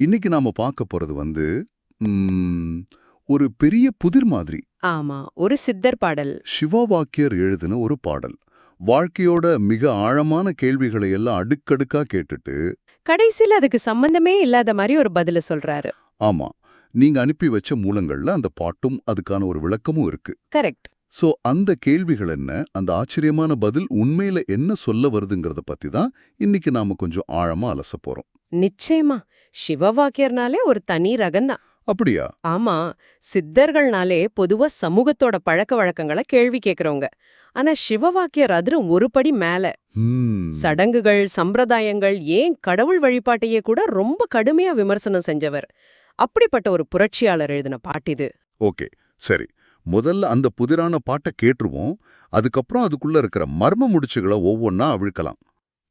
இன்னைக்கு நாம பார்க்க போறது வந்து ஒரு பெரிய புதிர் மாதிரி. ஆமா ஒரு சித்தர் பாடல். சிவா வாக்கியர் எழுதின ஒரு பாடல். வாழ்க்கையோட மிக ஆழமான கேள்விகளை எல்லாம் அடுக்கடுக்கா கேட்டுட்டு கடைசியில அதுக்கு சம்பந்தமே இல்லாத மாதிரி ஒரு பதில சொல்றாரு. ஆமா நீங்க அனுப்பி வச்ச மூலங்கள்ல அந்த பாட்டும் அதுக்கான ஒரு விளக்கமும் இருக்கு. கரெக்ட். சோ அந்த கேள்விகள் என்ன அந்த ஆச்சரியமான பதில் உண்மையில என்ன சொல்ல வருதுங்கிறத பத்தி தான் இன்னைக்கு நாம கொஞ்சம் ஆழமா அலச போறோம். நிச்சயமா சிவவாக்கியர்னாலே ஒரு தனி ரகம்தான் அப்படியா? ஆமா சித்தர்கள்னாலே பொதுவா சமூகத்தோட பழக்க வழக்கங்களை கேள்வி கேக்குறவங்க. ஆனா சிவவாக்கியர் அதிரும் ஒரு படி மேல. சடங்குகள் சம்பிரதாயங்கள் ஏன் கடவுள் வழிபாட்டையே கூட ரொம்ப கடுமையா விமர்சனம் செஞ்சவர். அப்படிப்பட்ட ஒரு புரட்சியாளர் எழுதின பாட்டிது ஓகே சரி. முதல்ல அந்த புதிரான பாட்டை கேட்டுருவோம். அதுக்கப்புறம் அதுக்குள்ள இருக்கிற மர்ம முடிச்சுகளை ஒவ்வொன்னா அவிழ்க்கலாம்.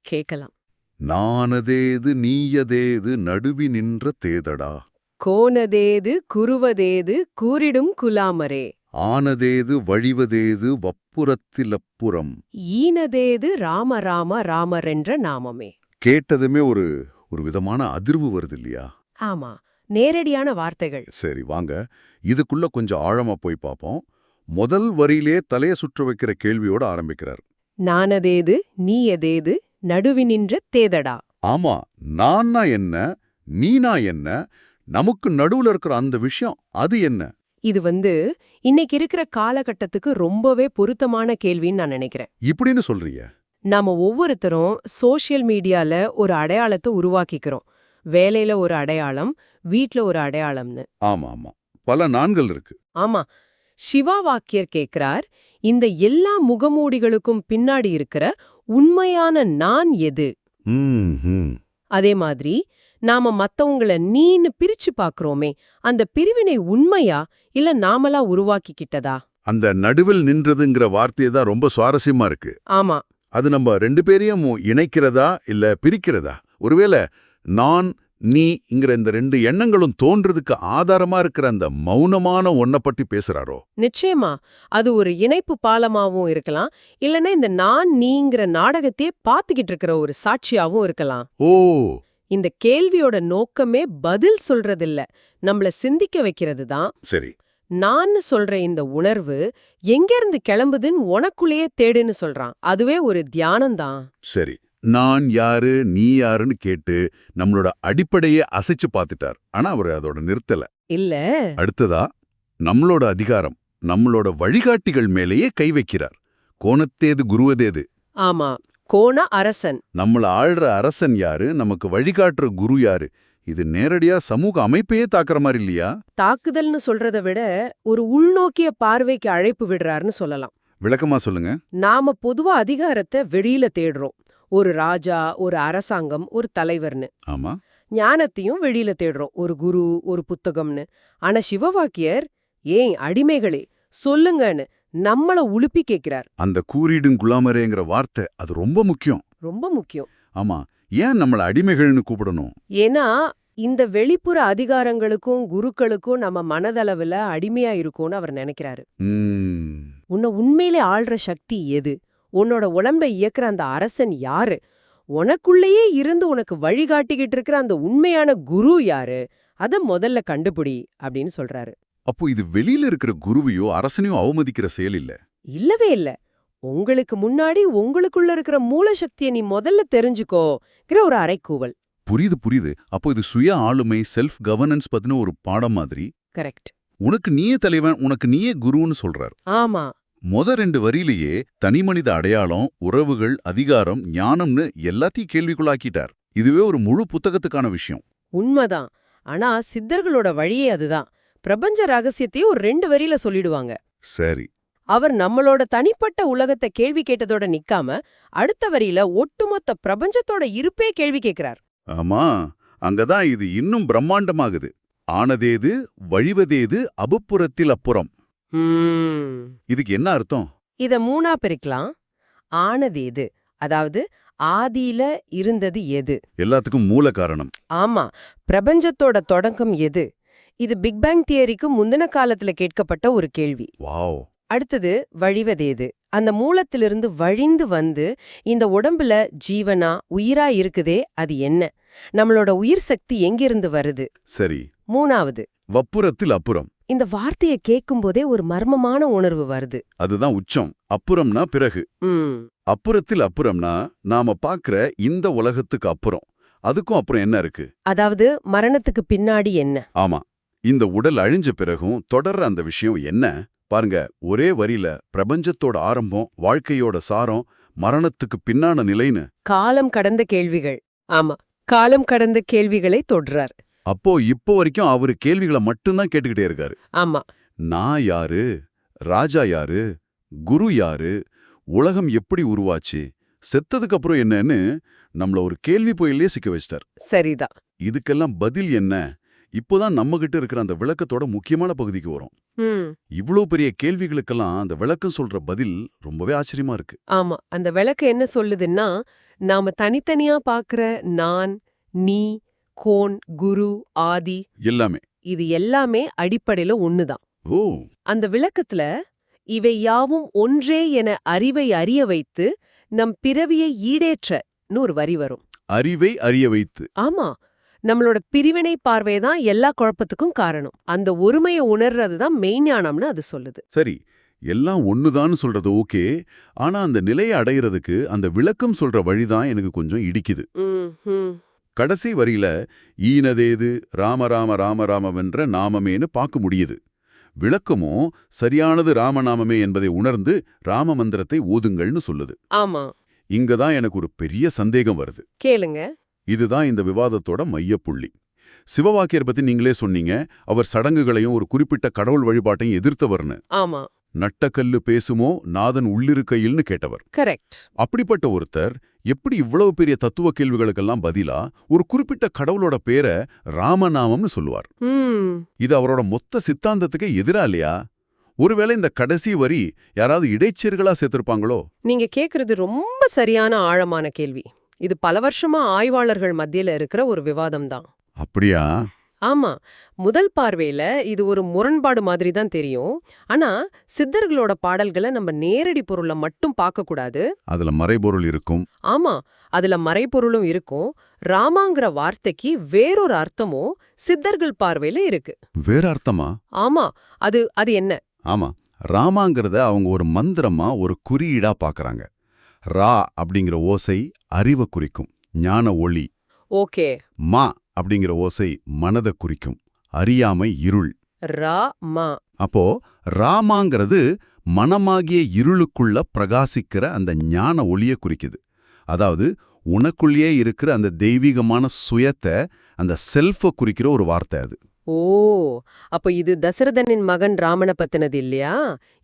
கேக்கலாம். நானதேது நீயதேது நடுவி நின்ற தேதடா. கோனதேது குருவதேது கூறிடும் குலாமரே. ஆனதேது வழிவதேது வப்புறத்திலப்புறம். ஈனதேது ராம ராம ராமரென்ற நாமமே. கேட்டதுமே ஒரு ஒரு விதமான அதிர்வு வருது இல்லையா ஆமா நேரடியான வார்த்தைகள். சரி வாங்க. இதுக்குள்ள கொஞ்சம் ஆழமா போய் பார்ப்போம் முதல் வரியிலே தலைய சுற்ற வைக்கிற கேள்வியோட ஆரம்பிக்கிறார். நானதேது நீயதேது நடுவி நின்ற தேதடா. ஆமா நான்னா என்ன நீனா என்ன நமக்கு நடுவுல இருக்கிற அந்த விஷயம் அது என்ன? இது வந்து இன்னைக்கு இருக்கிற காலகட்டத்துக்கு ரொம்பவே பொருத்தமான கேள்வின்னு நான் நினைக்கிறேன். இப்படின்னு சொல்றீங்க? நாம ஒவ்வொருத்தரும் சோஷியல் மீடியால ஒரு அடையாளத்தை உருவாக்கிக்கிறோம். வேலையில ஒரு அடையாளம் வீட்ல ஒரு அடையாளம்னு. ஆமா ஆமா. பல நான்கள் இருக்கு. ஆமா. சிவா வாக்கியர் கேக்குறார் இந்த எல்லா முகமூடிகளுக்கும் பின்னாடி இருக்கிற உண்மையான நான் எது? அதே மாதிரி நாம மத்தவங்கள நீன்னு பிரிச்சு பாக்குறோமே அந்த பிரிவினை உண்மையா இல்ல நாமளா உருவாக்கிக்கிட்டதா? அந்த நடுவில் நின்றதுங்கிற வார்த்தை தான் ரொம்ப சுவாரஸ்யமா இருக்கு. ஆமா. அது நம்ம ரெண்டு பேரையும் இணைக்கிறதா இல்ல பிரிக்கிறதா? ஒருவேளை நான் நீங்கிற இந்த ரெண்டு எண்ணங்களும் தோன்றதுக்கு ஆதாரமா இருக்கிற அந்த மௌனமான ஒன்ன பற்றி பேசுறாரோ? நிச்சயமா. அது ஒரு இணைப்பு பாலமாவும் இருக்கலாம். இல்லனா இந்த நான் நீங்கிற நாடகத்தையே பாத்துக்கிட்டு இருக்கிற ஒரு சாட்சியாவும் இருக்கலாம். ஓ! இந்த கேள்வியோட நோக்கமே பதில் சொல்றதில்ல. நம்மள சிந்திக்க வைக்கிறது தான். சரி. நான் சொல்ற இந்த உணர்வு எங்கிருந்து கிளம்புதுன்னு உனக்குள்ளேயே தேடுன்னு சொல்றான். அதுவே ஒரு தியானம்தான். சரி. நான் யாரு நீ யாருன்னு கேட்டு நம்மளோட அடிப்படையை அசைச்சு பார்த்துட்டார். ஆனா அவர் அதோட நிறுத்தல. இல்ல. அடுத்ததா நம்மளோட அதிகாரம் நம்மளோட வழிகாட்டிகள் மேலேயே கை வைக்கிறார். கோணத்தேது குருவதேது? ஆமா. கோண அரசன். நம்மள ஆள்ற அரசன் யாரு நமக்கு வழிகாட்டுற குரு யாரு? இது நேரடியா சமூக அமைப்பையே தாக்குற மாதிரி இல்லையா? தாக்குதல்னு சொல்றத விட ஒரு உள்நோக்கிய பார்வைக்கு அழைப்பு விடுறாருன்னு சொல்லலாம். விளக்கமா சொல்லுங்க. நாம பொதுவா அதிகாரத்தை வெளியில தேடுறோம். ஒரு ராஜா ஒரு அரசாங்கம் ஒரு தலைவர்னு. ஆமா. ஞானத்தையும் வெளியில தேடுறோம். ஒரு குரு ஒரு புத்தகம்னு. ஆனா சிவவாக்கியர் ஏன் அடிமைகளே சொல்லுங்கன்னு நம்மள உலுப்பி கேக்குறார் அந்த கூறிடும் குலாமரேங்கிற வார்த்தை அது ரொம்ப முக்கியம். ரொம்ப முக்கியம். ஆமா. ஏன் நம்மள அடிமைகள்னு கூப்பிடணும்? ஏன்னா இந்த வெளிப்புற அதிகாரங்களுக்கும் குருக்களுக்கும் நம்ம மனதளவுல அடிமையா இருக்கோம்னு அவர் நினைக்கிறாரு. உன்னை உண்மையிலே ஆள்ற சக்தி எது? உன்னோட உடம்பை இயக்குற அந்த அரசன் யாரு? உனக்குள்ளேயே இருந்து உனக்கு வழிகாட்டிக்கிட்டு இருக்கிற அந்த உண்மையான குரு யாரு? அத முதல்ல கண்டுபிடி அப்படின்னு சொல்றாரு. அப்போ இது வெளியில இருக்கிற குருவையோ அரசனையோ அவமதிக்கிற செயல் இல்ல? இல்லவே இல்ல. உங்களுக்கு முன்னாடி உங்களுக்குள்ள இருக்கிற மூலசக்தியை நீ முதல்ல தெரிஞ்சுக்கோங்கிற ஒரு அரைக்கூவல் புரியுது புரியுது. அப்போ இது சுய ஆளுமை செல்ஃப் கவர்னன்ஸ் பத்தின ஒரு பாடம் மாதிரி? கரெக்ட் உனக்கு நீயே தலைவன் உனக்கு நீயே குருன்னு சொல்றார். ஆமா. முத ரெண்டு வரியிலேயே தனிமனித அடையாளம் உறவுகள் அதிகாரம் ஞானம்னு எல்லாத்தையும் கேள்விக்குள்ளாக்கிட்டார். இதுவே ஒரு முழு புத்தகத்துக்கான விஷயம். உண்மைதான். ஆனா சித்தர்களோட வழியே அதுதான். பிரபஞ்ச ரகசியத்தையும் ஒரு ரெண்டு வரியில சொல்லிடுவாங்க. சரி. அவர் நம்மளோட தனிப்பட்ட உலகத்தை கேள்வி கேட்டதோட நிக்காம அடுத்த வரியில ஒட்டுமொத்த பிரபஞ்சத்தோட இருப்பே கேள்வி கேக்குறார். ஆமா அங்கதான் இது இன்னும் பிரம்மாண்டமாகுது. ஆனதேது வழிவதேது அபுப்புறத்தில் அப்புறம். இதுக்கு என்ன அர்த்தம்? இத மூணா பிரிக்கலாம். ஆனது எது? அதாவது ஆதியில இருந்தது எது? எல்லாத்துக்கும் மூல காரணம். ஆமா. பிரபஞ்சத்தோட தொடக்கம் எது? இது பிக் பேங் தியரிக்கு முந்தின காலத்துல கேட்கப்பட்ட ஒரு கேள்வி. வாவ். அடுத்தது வழிவதேது அந்த மூலத்திலிருந்து வழிந்து வந்து இந்த உடம்புல ஜீவனா உயிரா இருக்குதே அது என்ன? நம்மளோட உயிர் சக்தி எங்கிருந்து வருது? சரி. மூணாவது. வப்புரத்தில் அப்புறம். இந்த வார்த்தையை கேட்கும்போதே ஒரு மர்மமான உணர்வு வருது. அதுதான் உச்சம். அப்புறம்னா பிறகு. அப்புறத்தில் அப்புறம்னா நாம பாக்குற இந்த உலகத்துக்கு அப்புறம். அதுக்கும் அப்புறம் என்ன இருக்கு? அதாவது மரணத்துக்கு பின்னாடி என்ன? ஆமா. இந்த உடல் அழிஞ்ச பிறகும் தொடர்ற அந்த விஷயம் என்ன? பாருங்க ஒரே வரியில பிரபஞ்சத்தோட ஆரம்பம் வாழ்க்கையோட சாரம் மரணத்துக்கு பின்னான நிலைன்னு. காலம் கடந்த கேள்விகள். ஆமா. காலம் கடந்த கேள்விகளை தொடுறார். அப்போ இப்போ வரைக்கும் அவரு கேள்விகளை மட்டும்தான் கேட்டுக்கிட்டே இருக்காரு. ஆமா. நான் யாரு? ராஜா யாரு? குரு யாரு? உலகம் எப்படி உருவாச்சு? செத்ததுக்கு அப்புறம் என்னன்னு நம்மள ஒரு கேள்வி புயலே சிக்க வச்சிட்டார். சரிதான். இதுக்கெல்லாம் பதில் என்ன? இப்போதான் நம்ம கிட்ட இருக்கிற அந்த விளக்கத்தோட முக்கியமான பகுதிக்கு வரும். ம். இவ்ளோ பெரிய கேள்விகளுக்கெல்லாம் அந்த விளக்கம் சொல்ற பதில் ரொம்பவே ஆச்சரியமா இருக்கு. ஆமா. அந்த விளக்கு என்ன சொல்லுதுன்னா நாம தனித்தனியா பாக்குற நான் நீ கோன் குரு ஆதி எல்லாமே. இது எல்லாமே அடிப்படையில ஒண்ணுதான். ஓ. அந்த விளக்கத்துல இவை யாவும் ஒன்றே என அறிவை அறிய வைத்து நம் பிறவியை ஈடேற்றன்னு ஒரு வரி வரும். அறிவை அறிய வைத்து. ஆமா. நம்மளோட பிரிவினை பார்வை தான் எல்லா குழப்பத்துக்கும் காரணம். அந்த ஒருமையை உணர்றது தான் மெய்ஞானம்னு அது சொல்லுது. சரி எல்லாம் ஒண்ணுதான்னு சொல்றது ஓகே. ஆனா அந்த நிலையை அடையிறதுக்கு அந்த விளக்கம் சொல்ற வழிதான் எனக்கு கொஞ்சம் இடிக்குது. கடைசி வரியில ஈனதேது ராம ராம ராம ராமவென்ற நாமமேன்னு பார்க்க முடியுது. விளக்கமும் சரியானது ராமநாமமே என்பதை உணர்ந்து ராம மந்திரத்தை ஓதுங்கள்னு சொல்லுது. ஆமா. இங்க தான் எனக்கு ஒரு பெரிய சந்தேகம் வருது. கேளுங்க. இதுதான் இந்த விவாதத்தோட மையப்புள்ளி. சிவவாக்கியர் பத்தி நீங்களே சொன்னீங்க. அவர் சடங்குகளையும் ஒரு குறிப்பிட்ட கடவுள் வழிபாட்டையும் எதிர்த்தவர்னு. ஆமா. நட்டக்கல்லு பேசுமோ நாதன் உள்ளிருக்கையில்னு கேட்டவர். கரெக்ட். அப்படிப்பட்ட ஒருத்தர் எப்படி இவ்வளவு பெரிய தத்துவ கேள்விகளுக்கெல்லாம் பதிலா ஒரு குறிப்பிட்ட கடவுளோட பேரை ராமநாமம்னு சொல்லுவார். இது அவரோட மொத்த சித்தாந்தத்துக்கே எதிரா இல்லையா? ஒருவேளை இந்த கடைசி வரி யாராவது இடைச்செருகளா சேர்த்திருப்பாங்களோ? நீங்க கேக்குறது ரொம்ப சரியான ஆழமான கேள்வி. இது பல வருஷமா ஆய்வாளர்கள் மத்தியில இருக்கிற ஒரு விவாதம் தான். அப்படியா? ஆமா. முதல் பார்வையில இது ஒரு முரண்பாடு மாதிரி தான் தெரியும். ஆனா சித்தர்களோட பாடல்களை நம்ம நேரடி பொருளை மட்டும் பார்க்க கூடாது. அதுல மறைபொருள் இருக்கும். ஆமா. அதுல மறைபொருளும் இருக்கும். ராமாங்கிற வார்த்தைக்கு வேறொரு அர்த்தமும் சித்தர்கள் பார்வையில இருக்கு. வேற அர்த்தமா? ஆமா. அது அது என்ன? ஆமா. ராமாங்கிறத அவங்க ஒரு மந்திரமா ஒரு குறியீடா பாக்குறாங்க. ரா அப்படிங்கிற ஓசை அறிவை குறிக்கும். ஞான ஒளி. ஓகே. மா அப்படிங்கிற ஓசை மனதை குறிக்கும். அறியாமை இருள். ரா மா. அப்போ ராமாங்கிறது மனமாகிய இருளுக்குள்ள பிரகாசிக்கிற அந்த ஞான ஒளிய குறிக்குது. அதாவது உனக்குள்ளேயே இருக்கிற அந்த தெய்வீகமான சுயத்தை அந்த செல்ஃப குறிக்கிற ஒரு வார்த்தை அது. ஓ அப்ப இது தசரதனின் மகன் ராமனை பத்தினது இல்லையா?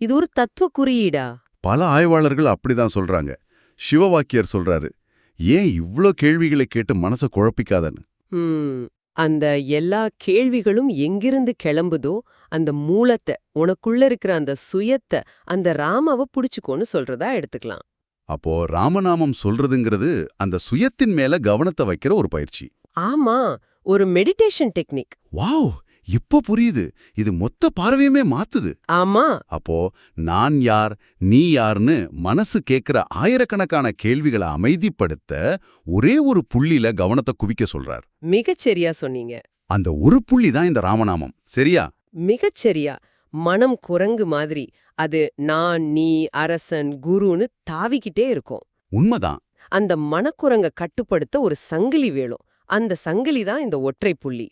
இது ஒரு தத்துவ குறியீடா? பல ஆய்வாளர்கள் அப்படிதான் சொல்றாங்க. சிவவாக்கியர் சொல்றாரு ஏன் இவ்ளோ கேள்விகளை கேட்டு மனசை குழப்பிக்காதன்னு? அந்த எல்லா கேள்விகளும் எங்கிருந்து கிளம்புதோ அந்த மூலத்தை உனக்குள்ள இருக்கிற அந்த சுயத்தை அந்த ராமாவை புடிச்சுக்கோன்னு சொல்றதா எடுத்துக்கலாம். அப்போ ராமநாமம் சொல்றதுங்கிறது அந்த சுயத்தின் மேல கவனத்தை வைக்கிற ஒரு பயிற்சி. ஆமா ஒரு மெடிடேஷன் டெக்னிக் வாவ்! இப்போ புரியுது. இது மொத்த பார்வையுமே மாத்துது. ஆமா. அப்போ நான் யார் நீ யார்னு மனசு கேட்கிற ஆயிரக்கணக்கான கேள்விகளை அமைதிப்படுத்த ஒரே ஒரு புள்ளில கவனத்தை குவிக்க சொல்றார். மிகச்சரியா சொன்னீங்க. அந்த ஒரு புள்ளி தான் இந்த ராமநாமம். சரியா? மிகச்சரியா. மனம் குரங்கு மாதிரி. அது நான் நீ அரசன் குருன்னு தாவிக்கிட்டே இருக்கும். உண்மைதான். அந்த மனக்குரங்க கட்டுப்படுத்த ஒரு சங்கிலி வேணும். அந்த சங்கிலி தான் இந்த ஒற்றை புள்ளி.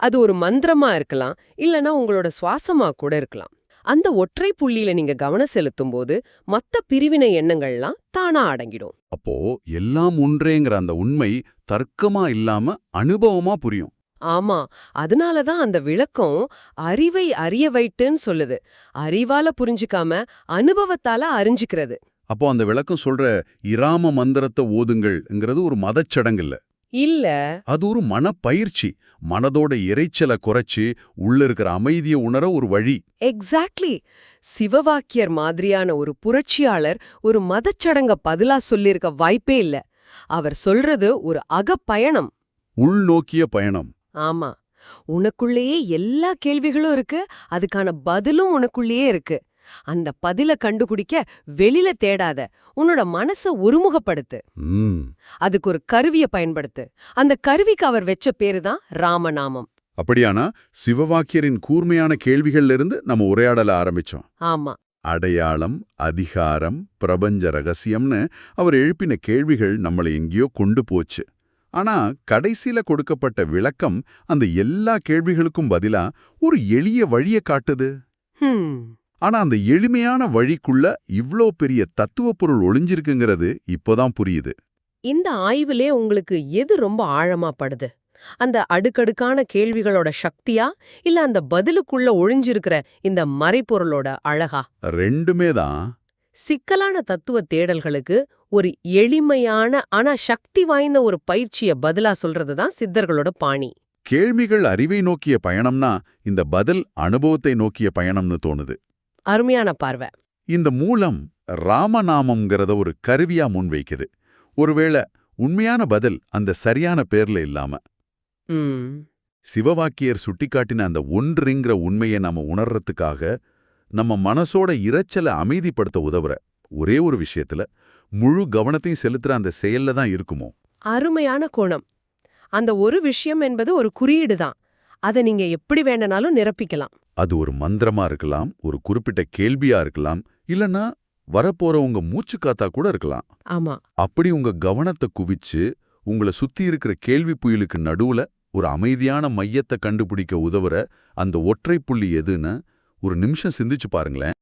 அது ஒரு மந்திரமா இருக்கலாம் இல்லனா உங்களோட சுவாசமா கூட இருக்கலாம். அந்த ஒற்றை புள்ளியில நீங்க கவனம் செலுத்தும் போது மத்த பிரிவினை எண்ணங்கள்லாம் தானா அடங்கிடும். அப்போ எல்லாம் ஒன்றேங்கிற அந்த உண்மை தர்க்கமா இல்லாம அனுபவமா புரியும். ஆமா அதனால தான் அந்த விளக்கம் அறிவை அறிய வைட்டுன்னு சொல்லுது. அறிவால புரிஞ்சுக்காம அனுபவத்தால அறிஞ்சுக்கிறது. அப்போ அந்த விளக்கம் சொல்ற இராம மந்திரத்தை ஓதுங்கள்ங்கிறது ஒரு மதச்சடங்கு இல்ல இல்ல. அது ஒரு மனப்பயிற்சி. மனதோட இரைச்சலை குறைச்சு உள்ள இருக்கிற அமைதியை உணர ஒரு வழி. எக்ஸாக்ட்லி சிவவாக்கியர் மாதிரியான ஒரு புரட்சியாளர் ஒரு மதச்சடங்க பதிலா சொல்லியிருக்க வாய்ப்பே இல்ல. அவர் சொல்றது ஒரு அகப்பயணம். உள்நோக்கிய பயணம். ஆமா. உனக்குள்ளேயே எல்லா கேள்விகளும் இருக்கு. அதுக்கான பதிலும் உனக்குள்ளேயே இருக்கு. அந்த பதில கண்டுபிடிக்க வெளியில தேடாத உன்னோட மனச ஒருமுகப்படுத்து. அதுக்கு ஒரு கருவிய பயன்படுத்து. அந்த கருவிக்கு அவர் வெச்ச பேரு தான் ராமநாமம். அப்படியானா சிவவாக்கியரின் கூர்மையான கேள்விகள்ல இருந்து நம்ம உரையாடல ஆரம்பிச்சோம். ஆமா. அடையாளம் அதிகாரம் பிரபஞ்ச ரகசியம்னு அவர் எழுப்பின கேள்விகள் நம்மளை எங்கேயோ கொண்டு போச்சு. ஆனா கடைசியில கொடுக்கப்பட்ட விளக்கம் அந்த எல்லா கேள்விகளுக்கும் பதிலா ஒரு எளிய வழிய காட்டுது. ஆனா அந்த எளிமையான வழிக்குள்ள இவ்ளோ பெரிய தத்துவ பொருள் ஒளிஞ்சிருக்குங்கிறது இப்போதான் புரியுது. இந்த ஆய்விலே உங்களுக்கு எது ரொம்ப ஆழமா படுது? அந்த அடுக்கடுக்கான கேள்விகளோட சக்தியா? இல்ல அந்த பதிலுக்குள்ள ஒளிஞ்சிருக்கிற இந்த மறைப்பொருளோட அழகா? ரெண்டுமே தான். சிக்கலான தத்துவ தேடல்களுக்கு ஒரு எளிமையான ஆனா சக்தி வாய்ந்த ஒரு பயிற்சிய பதிலா சொல்றது தான் சித்தர்களோட பாணி. கேள்விகள் அறிவை நோக்கிய பயணம்னா இந்த பதில் அனுபவத்தை நோக்கிய பயணம்னு தோணுது. அருமையான பார்வை. இந்த மூலம் ராமநாமம்ங்கிறத ஒரு கருவியா முன்வைக்குது. ஒருவேளை உண்மையான பதில் அந்த சரியான பேர்ல இல்லாம. சிவவாக்கியர் சுட்டிக்காட்டின அந்த ஒன்றுங்கிற உண்மையை நாம உணர்றதுக்காக நம்ம மனசோட இரைச்சலை அமைதிப்படுத்த உதவுற ஒரே ஒரு விஷயத்துல முழு கவனத்தையும் செலுத்துற அந்த செயல்ல தான் இருக்குமோ? அருமையான கோணம். அந்த ஒரு விஷயம் என்பது ஒரு குறியீடு தான். அதை நீங்க எப்படி வேணனாலும் நிரப்பிக்கலாம். அது ஒரு மந்திரமா இருக்கலாம் ஒரு குறிப்பிட்ட கேள்வியா இருக்கலாம் இல்லனா வரப்போற உங்க மூச்சு காத்தா கூட இருக்கலாம். ஆமா. அப்படி உங்க கவனத்தை குவிச்சு உங்களை சுத்தி இருக்கிற கேள்வி புயலுக்கு நடுவுல ஒரு அமைதியான மையத்தை கண்டுபிடிக்க உதவுற அந்த ஒற்றை புள்ளி எதுன்னு ஒரு நிமிஷம் சிந்திச்சு பாருங்களேன்.